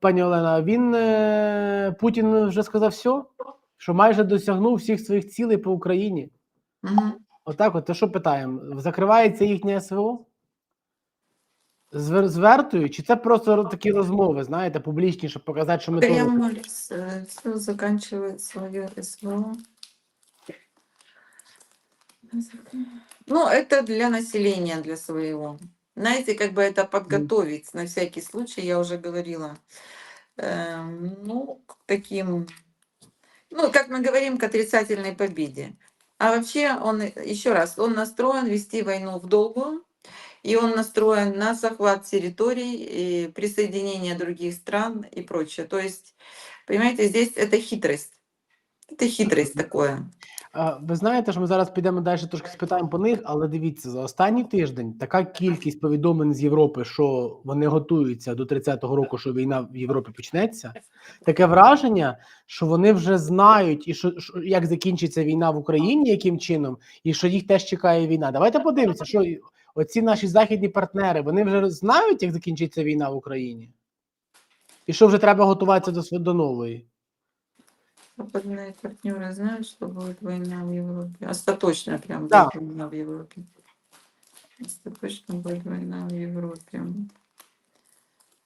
пані Олена, він е, Путін вже сказав все, що майже досягнув всіх своїх цілей по Україні. Мгм. Отак, от, то що питаємо? Закривається їхнє СВО? Звер- Звертою? Чи це просто такі розмови, знаєте, публічні, щоб показати, що ми? Прямо все заканчивает свое СВО. Ну, это для населения, для своего. Знаете, как бы это подготовить на всякий случай, я уже говорила. Эм, ну, к таким, ну, как мы говорим, к отрицательной победе. А вообще он, еще раз, он настроен вести войну в долгую, и он настроен на захват территорий, и присоединение других стран и прочее. То есть, понимаете, здесь это хитрость. Это хитрость такое. Ви знаєте, що ми зараз підемо далі трошки спитаємо по них, але дивіться, за останній тиждень така кількість повідомлень з Європи, що вони готуються до 30-го року, що війна в Європі почнеться. Таке враження, що вони вже знають, і що, як закінчиться війна в Україні, яким чином, і що їх теж чекає війна. Давайте подивимося, що оці наші західні партнери вони вже знають, як закінчиться війна в Україні, і що вже треба готуватися до, до нової. Западные партнеры знают, что будет война в Европе. Остаточно прям Да. будет война в Европе. Остаточно будет война в Европе.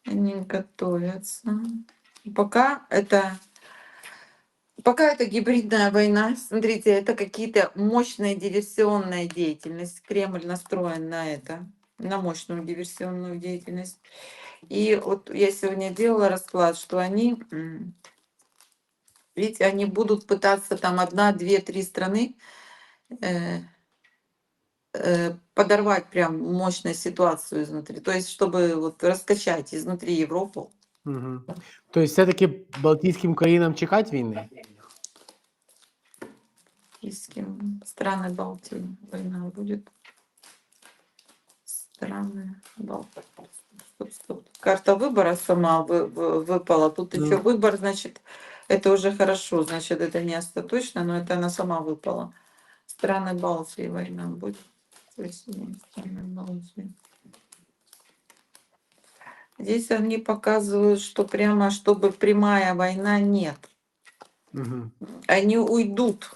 Они готовятся. Пока это Пока это гибридная война, смотрите, это какие-то мощная диверсионная деятельность. Кремль настроен на это, на мощную диверсионную деятельность. И вот я сегодня делала расклад, что они, м, видите, они будут пытаться там одна, две, три страны э, э, подорвать прям мощную ситуацию изнутри. То есть, чтобы вот раскачать изнутри Европу. Угу. Тобто, все-таки Балтійським країнам чекати війни? И с кем? Страны Балтии война будет. Страны Балтии. Стоп, стоп. Карта выбора сама вы- вы- выпала. Тут Ну. еще выбор, значит, это уже хорошо. Значит, это не остаточно, но это она сама выпала. Страны Балтии война будет. Страны Балтии. Здесь они показывают, что прямо, чтобы прямая война нет Угу. они уйдут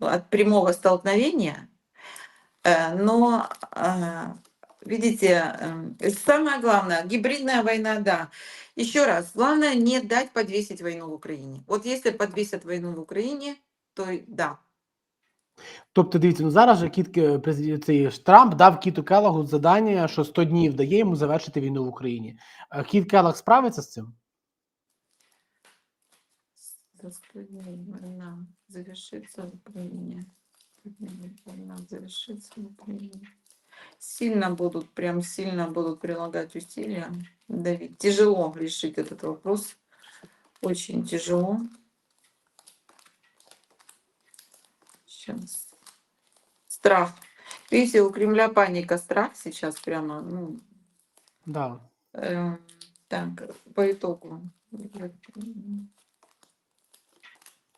от прямого столкновения, э, но э, видите, э, самое главное, гибридная война, да. Еще раз, главное не дать подвесить войну в Украине. Вот если подвесят войну в Украине, то да. Тобто, дивіться, ну зараз же кіт цей Трамп дав Кіту Келлагу завдання, що 100 днів дає йому завершити війну в Україні. Кіт Келлаг справиться з цим? За сто дней война завершится в Украине. Война завершится в Украине. Сильно будут, прям сильно будут прилагать усилия, давить. Тяжело решить этот вопрос. Очень тяжело. Сейчас. Страх. Видите, у Кремля паника, страх сейчас прямо, ну, Да. Эм, так, по итогу.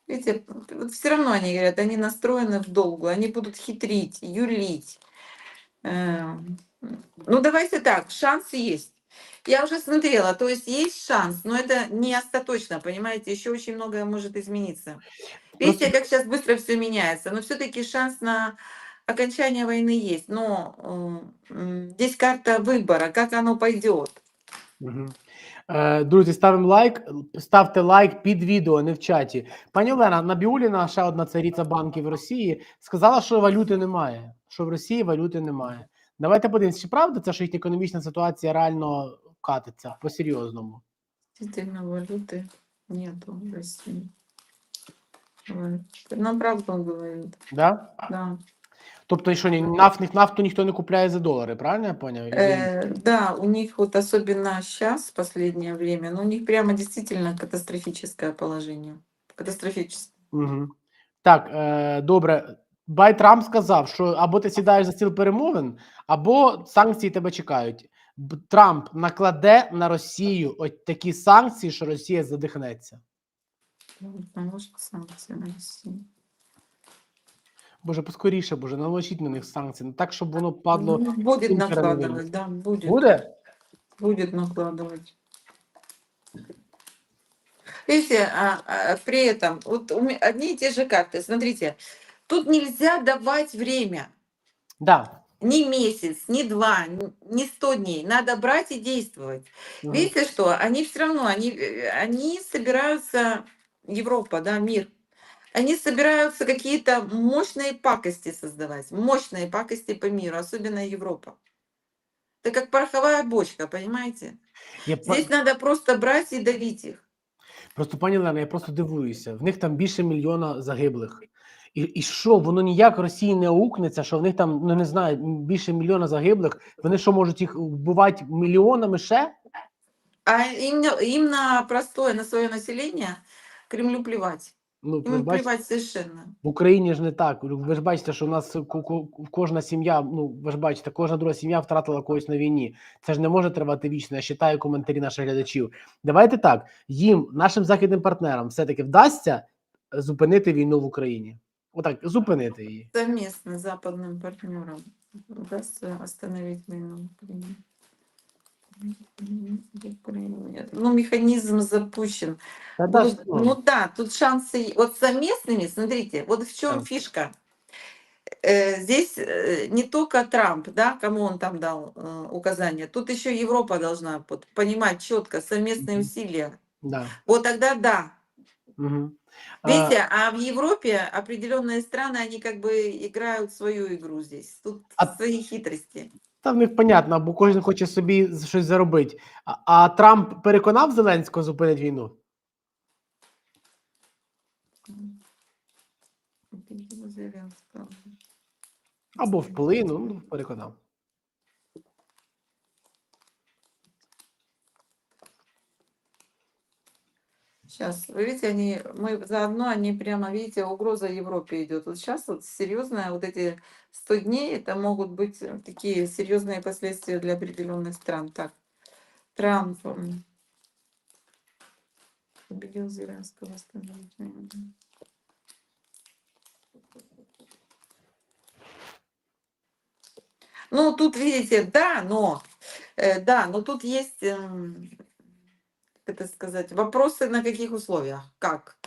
Видите, все равно они говорят, они настроены в долгую, они будут хитрить, юлить. Эм, Ну, давайте так, шанс есть. Я уже смотрела, то есть есть шанс, но это не остаточно, понимаете, еще очень многое может измениться. Видите, как сейчас быстро все меняется, но все-таки шанс на окончание войны есть. Но э, м, здесь карта выбора, как оно пойдет. Угу. Е, друзі, ставимо лайк. Ставте лайк під відео, а не в чаті. Пані Олена Набіуліна, ще одна цариця банків Росії, сказала, що валюти немає. Що в Росії валюти немає. Давайте подивимося, чи правда це, що їхня економічна ситуація реально катиться по-серйозному. Действительно, валюты нету в. Вот. Нам правду он говорит, Да? да. Тобто, що ні, нафтних нафту ніхто не купляє за долари, правильно я поняв? Э, да, у них вот особенно сейчас, в последнее время, ну, у них прямо действительно катастрофическое положение. Катастрофическое. Угу. Так, е, добре. Бай Трамп сказав, що або ти сідаєш за стіл перемовин, або санкції тебе чекають. Б- Трамп накладе на Росію ось такі санкції, що Росія задихнеться. Вот, наложит санкции на Россию. Боже, поскоріше, боже, наложіть на них санкції. Не так, щоб воно падло. Ну, будет всім накладывать, перемовинам. да, будет. Буде? Будет накладывать. Видите, а, а, при этом вот у ме- одни и те же карты. Смотрите, тут нельзя давать время. Да. Ни месяц, ни два, н- ни сто дней. Надо брать и действовать. Мгм. Видите, что они все равно, они, э, они собираются, Европа, да, мир, они собираются какие-то мощные пакости создавать, мощные пакости по миру, особенно Европа. Это как пороховая бочка, понимаете? Я па- Здесь надо просто брать и давить их. Просто пані Лена, я просто дивуюся. В них там більше мільйона загиблих. І, і що, воно ніяк Росії не аукнеться, що в них там, ну не знаю, більше мільйона загиблих. Вони що можуть їх вбивати мільйонами ще? А на- им на простое, на свое население Кремлю плевать. Ну, бачите, плевать совершенно. в Україні ж не так. Ви ж бачите, що у нас кожна сім'я, ну ви ж бачите, кожна друга сім'я втратила когось на війні. Це ж не може тривати вічно. Я читаю коментарі наших глядачів. Давайте так: їм, нашим західним партнерам, все-таки вдасться зупинити війну в Україні. Отак, зупинити її. Совместно с западным партнером удастся остановить войну в Украине. В Украине. Ну, механизм запущен. Да, Будут- що? ну да, тут шансы. Вот совместными, смотрите, вот в чем Да. фишка. Э, Здесь э, не только Трамп, да, кому он там дал э, указания, тут еще Европа должна вот понимать четко совместные Мгм. усилия. Да. Вот тогда да. Угу. Видите, а в Европе определенные страны, они как бы играют свою игру здесь. Тут А- свои хитрости. Та в них понятно, бо кожен хоче собі з- щось заробити. А, а Трамп переконав Зеленського зупинити війну? Або вплинув, ну, переконав. Сейчас, вы видите, они, мы заодно, они прямо, видите, угроза Европе идет. Вот сейчас вот серьезная, вот эти 100 дней, это могут быть э, такие серьезные последствия для определенных стран. Так, Трамп победил Зеленского. Ну, тут, видите, да, но, э, да, но тут есть, как это сказать, вопросы на каких условиях, как.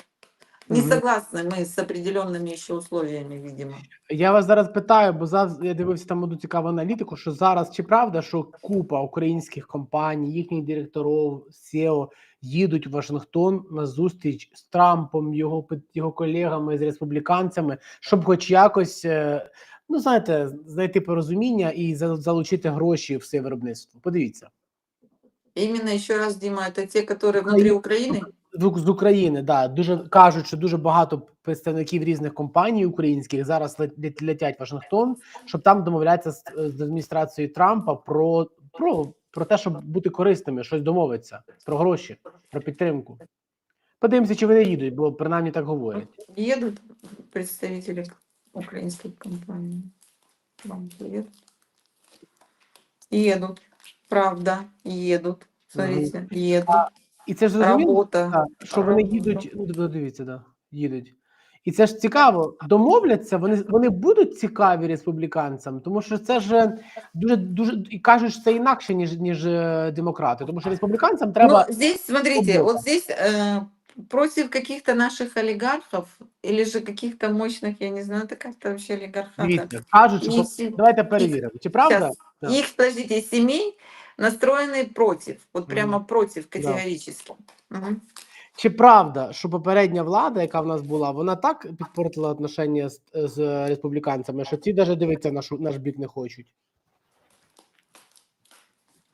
Не Мгм. согласны мы с определенными еще условиями, видимо. Я вас зараз питаю, бо зараз я дивився там одну цікаву аналітику, що зараз чи правда, що купа українських компаній, їхніх директорів, SEO їдуть в Вашингтон на зустріч з Трампом, його пи- його колегами з республіканцями, щоб хоч якось, е, ну знаєте, знайти порозуміння і за- залучити гроші в це виробництво. Подивіться. Именно еще раз, Дима, это те, которые внутри Украины. з, з України, да, дуже кажуть, що дуже багато представників різних компаній українських зараз лет- лет- летять в Вашингтон, щоб там домовлятися з, з адміністрацією Трампа про, про, про те, щоб бути корисними, щось домовитися, про гроші, про підтримку. Подивимося, чи вони їдуть, бо принаймні так говорять. Едут представители украинских компаний. Вам едут. Едут. Правда, їдуть. Смотрите, їдуть. І це ж зрозуміло, Работа. так, що вони їдуть. Ну, д- дивіться, да, їдуть. І це ж цікаво, домовляться, вони вони будуть цікаві республіканцям, тому що це ж дуже дуже і кажуть, що це інакше, ніж ніж е, демократи. Тому що республіканцям треба Ну, здесь, смотрите, вот здесь э, против каких-то наших олигархов или же каких-то мощных, я не знаю, это как-то вообще олигархата. дивіться, кажуть, що И се- давайте перевіримо, чи правда? Щас. Да. Их, подождите, семей настроены против, вот Мгм. прямо против категорически. Мгм. Чи правда, що попередня влада, яка в нас була, вона так підпортила отношення з, з республіканцями, що ці навіть дивитися наш, наш бік не хочуть?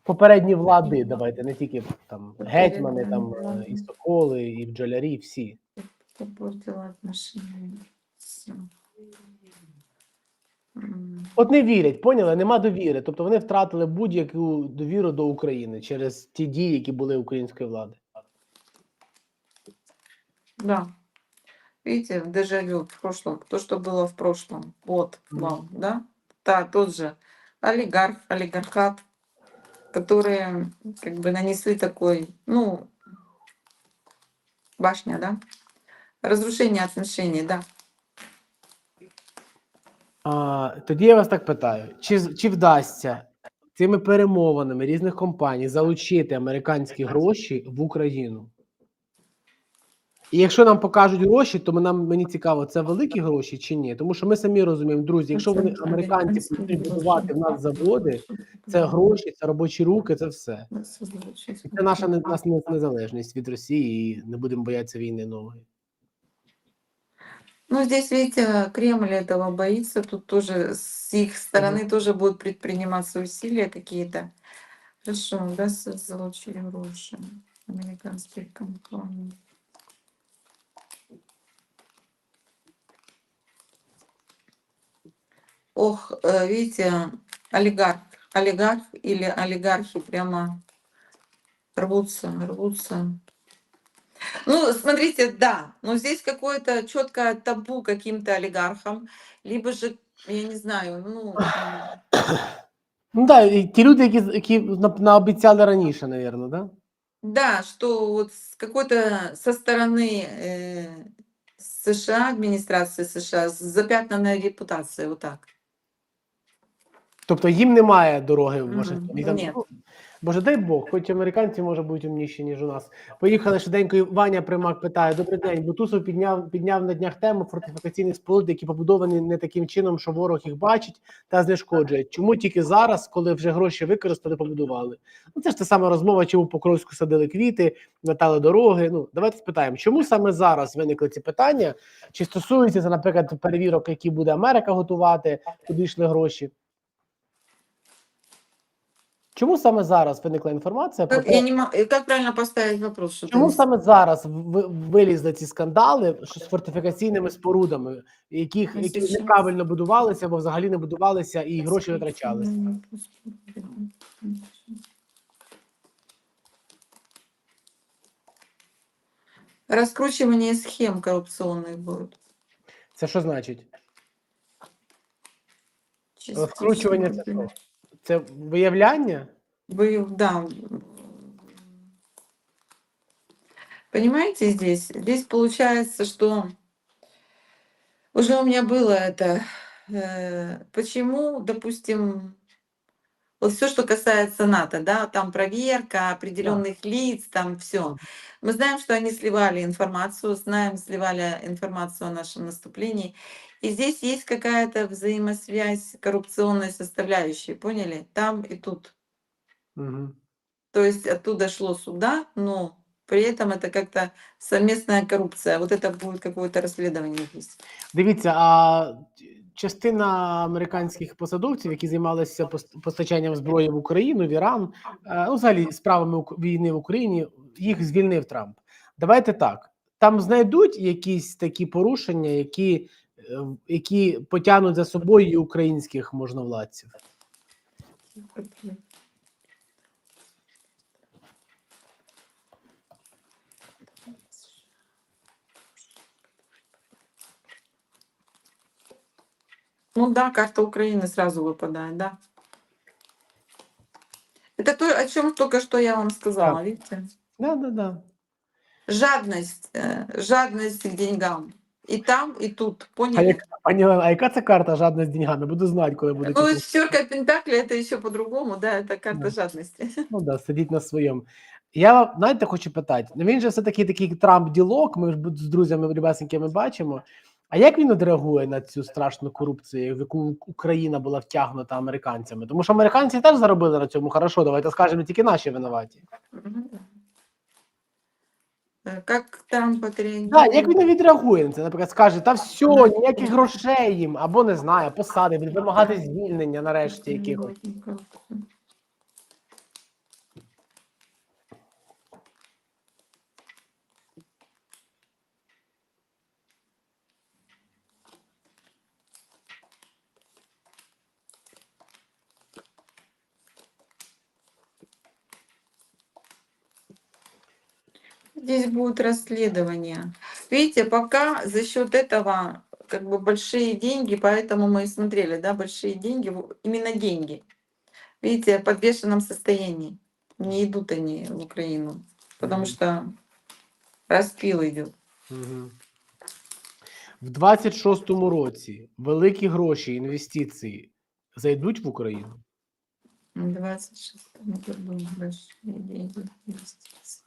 Попередні влади, давайте, не тільки там гетьмани, там е, і соколи, і бджолярі, всі. Попортила. От не вірять, поняли? Нема довіри. Тобто вони втратили будь-яку довіру до України через ті дії, які були української влади. Да. Видите, дежавю в прошлом, то, что было в прошлом. Вот вам, да? Да, тот же олигарх, олигархат, которые как бы нанесли такой, ну, башня, да? Разрушение отношений, да. А, тоді я вас так питаю: чи, чи вдасться цими перемовинами різних компаній залучити американські гроші в Україну? І якщо нам покажуть гроші, то ми нам мені цікаво, це великі гроші чи ні? Тому що ми самі розуміємо, друзі, якщо вони американці будуть будувати в нас заводи, це гроші, це робочі руки, це все. І це наша нас незалежність від Росії, і не будемо боятися війни нової. Ну, здесь, видите, Кремль этого боится. Тут тоже с их стороны тоже будут предприниматься усилия какие-то. Хорошо, да, с- залучили гроши американских компаний. Ох, э, видите, олигарх, олигарх или олигархи прямо рвутся, рвутся. Ну, смотрите, да, но здесь какое-то четкое табу каким-то олигархам, либо же, я не знаю, ну, м, Ну так, і ті люди, які, які на- наобіцяли раніше, напевно, да? да, что вот с какой-то со стороны э, США, администрации США, запятнанная репутация, вот так. Тобто їм немає дороги в Вашингтон. Там- ну, Боже, дай Бог, хоч американці може бути умніші, ніж у нас. Поїхали швиденько. і Ваня Примак питає: Добрий день. Бутусов підняв підняв на днях тему фортифікаційних споруд, які побудовані не таким чином, що ворог їх бачить та знешкоджує. Чому тільки зараз, коли вже гроші використали, побудували? Ну це ж та сама розмова, чому Покровську садили квіти, метали дороги. Ну давайте спитаємо, чому саме зараз виникли ці питання? Чи стосується це, наприклад, перевірок, які буде Америка готувати, куди йшли гроші? Чому саме зараз виникла інформація про те, я не мо- э, как правильно поставить вопрос? Что чому саме зараз вилізли ці скандали з фортифікаційними спорудами, яких які неправильно будувалися або взагалі не будувалися і гроші витрачалися? Раскручивание схем коррупционных будет. Це що значить? Розкручування це виявляння? Вы, да. Понимаете, здесь? Здесь получается, что уже у меня было это. э, Почему, допустим, вот все, что касается НАТО, да, там проверка определенных лиц, там все. Мы знаем, что они сливали информацию, знаем, сливали информацию о нашем наступлении. И здесь есть какая-то взаимосвязь коррупционной составляющей, поняли? Там и тут. Угу. То есть оттуда шло сюда, но при этом это как-то совместная коррупция. Вот это будет какое-то расследование здесь. Дивіться, а частина американських посадовців, які займалися пос- постачанням зброї в Україну, в Іран, е, ну, взагалі справами Ук- війни в Україні, їх звільнив Трамп. Давайте так. Там знайдуть якісь такі порушення, які, е, які потягнуть за собою і українських можновладців. Ну да, карта Украины сразу выпадает, да. Это то, о чем только что я вам сказала, Так. видите? Да, да, да. Жадность, э, жадность к деньгам. И там, и тут, А, поняли? як, пані Олена, а яка це карта жадна з деньгами? Буду знати, коли буде. Ну, чути. шестерка Пентакли это еще по-другому, да, это карта Да. жадности. Ну да, сидіть на своєму. Я знаєте, хочу питати. Ну він же все-таки такий Трамп-ділок, ми ж з друзями любесенькими бачимо. А як він відреагує на цю страшну корупцію, в яку Україна була втягнута американцями? Тому що американці теж заробили на цьому хорошо, давайте скажемо, тільки наші винуваті. Э, Как Трамп отреагирует? Як він відреагує на це? Наприклад, скаже, та все, ніяких грошей їм, або не знаю, посади, він вимагати звільнення нарешті якихось. Здесь будет расследование. Видите, пока за счет этого как бы большие деньги, поэтому мы и смотрели, да, большие деньги, в- именно деньги. Видите, в подвешенном состоянии. Не идут они в Украину, потому Мгм. что распил идет. Мгм. В 26-му році великі гроші, інвестиції зайдуть в Україну. В 26 году большие деньги инвестиции.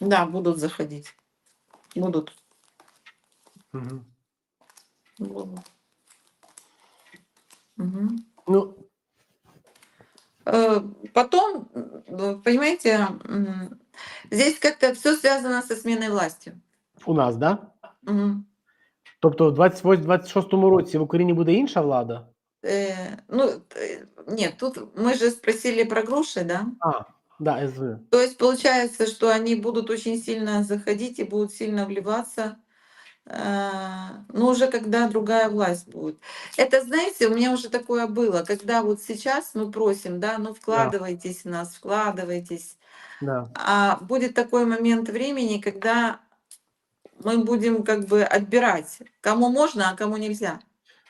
Да, будут заходить. Будут. Угу. будут. Мгм. Ну, Э, Потом, м, понимаете, м, здесь как-то все связано со сменой власти. у нас, да? Мгм. Тобто в 28-26 році в Україні буде інша влада? Э, Ну, э, нет, тут мы же спросили про груши, да? А, да, СВ. То есть получается, что они будут очень сильно заходить и будут сильно вливаться, э, но уже когда другая власть будет. Это, знаете, у меня уже такое было, когда вот сейчас мы просим, да, ну вкладывайтесь в нас, вкладывайтесь, Да. а будет такой момент времени, когда мы будем как бы отбирать, кому можно, а кому нельзя.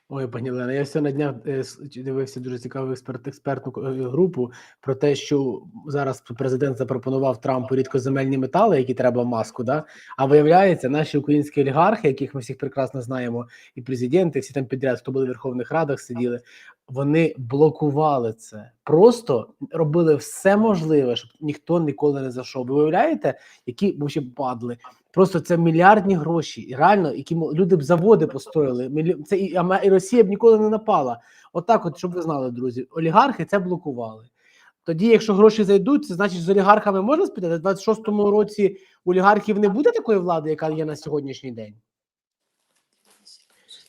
Ой, пані Лена, я все на днях е, дивився дуже цікаву експерт, експертну е, групу про те, що зараз президент запропонував Трампу рідкоземельні метали, які треба маску. Да? А виявляється, наші українські олігархи, яких ми всіх прекрасно знаємо, і президенти, всі там підряд, хто були в Верховних Радах, сиділи, вони блокували це. Просто робили все можливе, щоб ніхто ніколи не зайшов. Ви уявляєте, які вообще падли? Просто це мільярдні гроші, і реально, які люди б заводи построїли. Це і, і Росія б ніколи не напала. Отак, от, щоб ви знали, друзі, олігархи це блокували. Тоді, якщо гроші зайдуть, це значить з олігархами можна спитати? В 26-му році олігархів не буде такої влади, яка є на сьогоднішній день.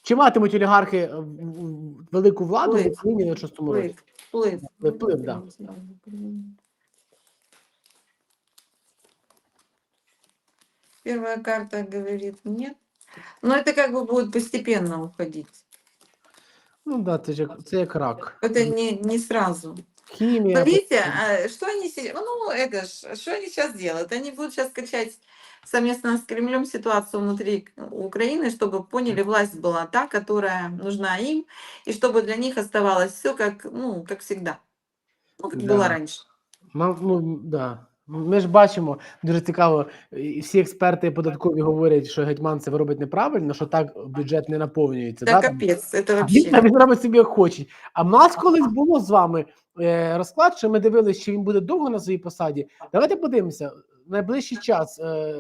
Чи матимуть олігархи е, в- в- велику владу в Вплив. Україні на 26-му році? Вплив, вплив. Вплив, да. Первая карта говорит нет. Но это как бы будет постепенно уходить. Ну да, це ж як це як рак. Это не, не сразу. Хімія. Смотрите, а что они сейчас, ну это ж, что они сейчас делают? Они будут сейчас качать совместно с Кремлем ситуацию внутри Украины, чтобы поняли, власть была та, которая нужна им, и чтобы для них оставалось все как, ну, как всегда. Ну, как Да. было раньше. Мав- Ну, да. Ми ж бачимо, дуже цікаво, і всі експерти податкові говорять, що гетьман це робить неправильно, що так бюджет не наповнюється. Да, да, там. капец, это А вообще. він, а він робить собі як хоче. А в нас колись було з вами е, розклад, що ми дивилися, що він буде довго на своїй посаді. Давайте подивимося, в найближчий час е,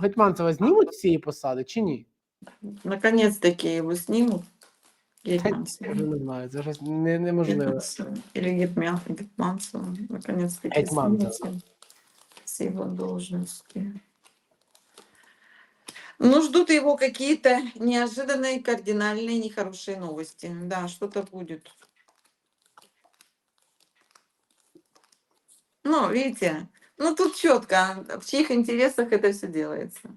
Гетьманцева знімуть з цієї посади чи ні? Наконец-таки его снимут. Я не знаю, це щось не, неможливо. Гетманцева. Или Гетмя- Гетманцева. Наконец-таки Гетманцева. снимут с его должности. Ну, ждут его какие-то неожиданные, кардинальные, нехорошие новости. Да, что-то будет. Ну, видите, ну тут четко, в чьих интересах это все делается.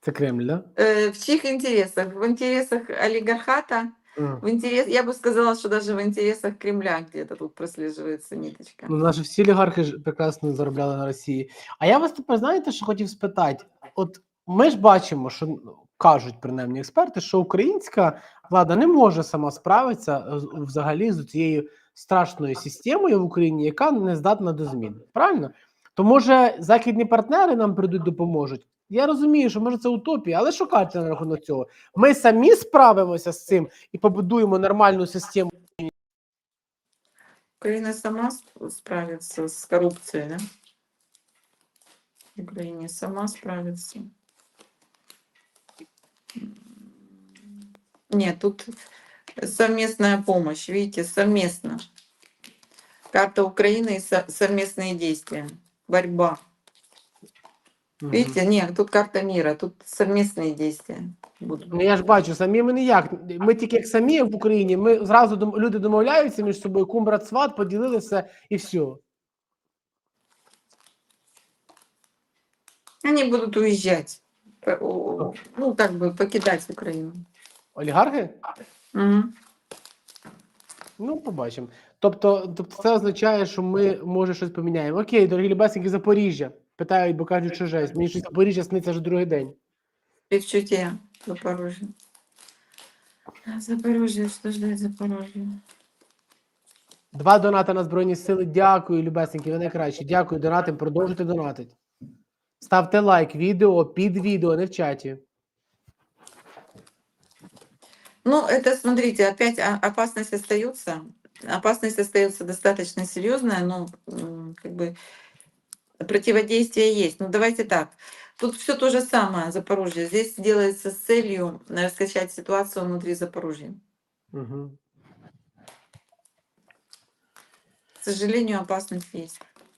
Це Кремль, да? Э, в чьих интересах? В интересах олигархата, М. в интерес, я бы сказала, что даже в интересах Кремля где-то тут прослеживается ниточка. Ну, наші всі олігархи ж прекрасно заробляли на Росії. А я вас тепер знаєте, що хотів спитати? От ми ж бачимо, що ну, кажуть принаймні експерти, що українська влада не може сама справитися з- взагалі з цією страшною системою в Україні, яка не здатна до змін. Правильно? То може західні партнери нам прийдуть допоможуть. Я розумію, що може це утопія, але що кажете на рахунок цього? Ми самі справимося з цим і побудуємо нормальну систему. Украина сама сп- справится с коррупцией, да? Украине сама справится. М, Нет, тут совместная помощь, видите, совместно. Карта Украины и со- совместные действия, борьба. Мгм. Видите, нет, тут карта мира, тут совместные действия будут. Ну я ж бачу, самі ми ніяк. Ми тільки як самі в Україні, ми зразу дом- люди домовляються між собою, кум, брат, сват, поділили все і все. Они будут уезжать, П- о- ну, как бы покидать Украину. Олігархи? Мгм. Ну, побачимо. Тобто, тобто це означає, що ми може щось поміняємо. Окей, дорогі любесники, Запоріжжя. Питають, бо кажуть, що жесть. Мені щось Запоріжжя сниться вже другий день. Півчуття Запорожжя. Запорожжя, що ждать Запорожжя? Два донати на Збройні Сили. Дякую, любесники, ви найкращі. Дякую, донатим, продовжуйте донатити. Ставте лайк, відео під відео, не в чаті. Ну, это, смотрите, опять опасность остается. Опасность остается достаточно серьезная, но как бы противодействие есть. Ну, давайте так. Тут все то же самое, Запорожье. Здесь делается с целью э, раскачать ситуацию внутри Запорожья. Угу. К сожалению, опасность есть.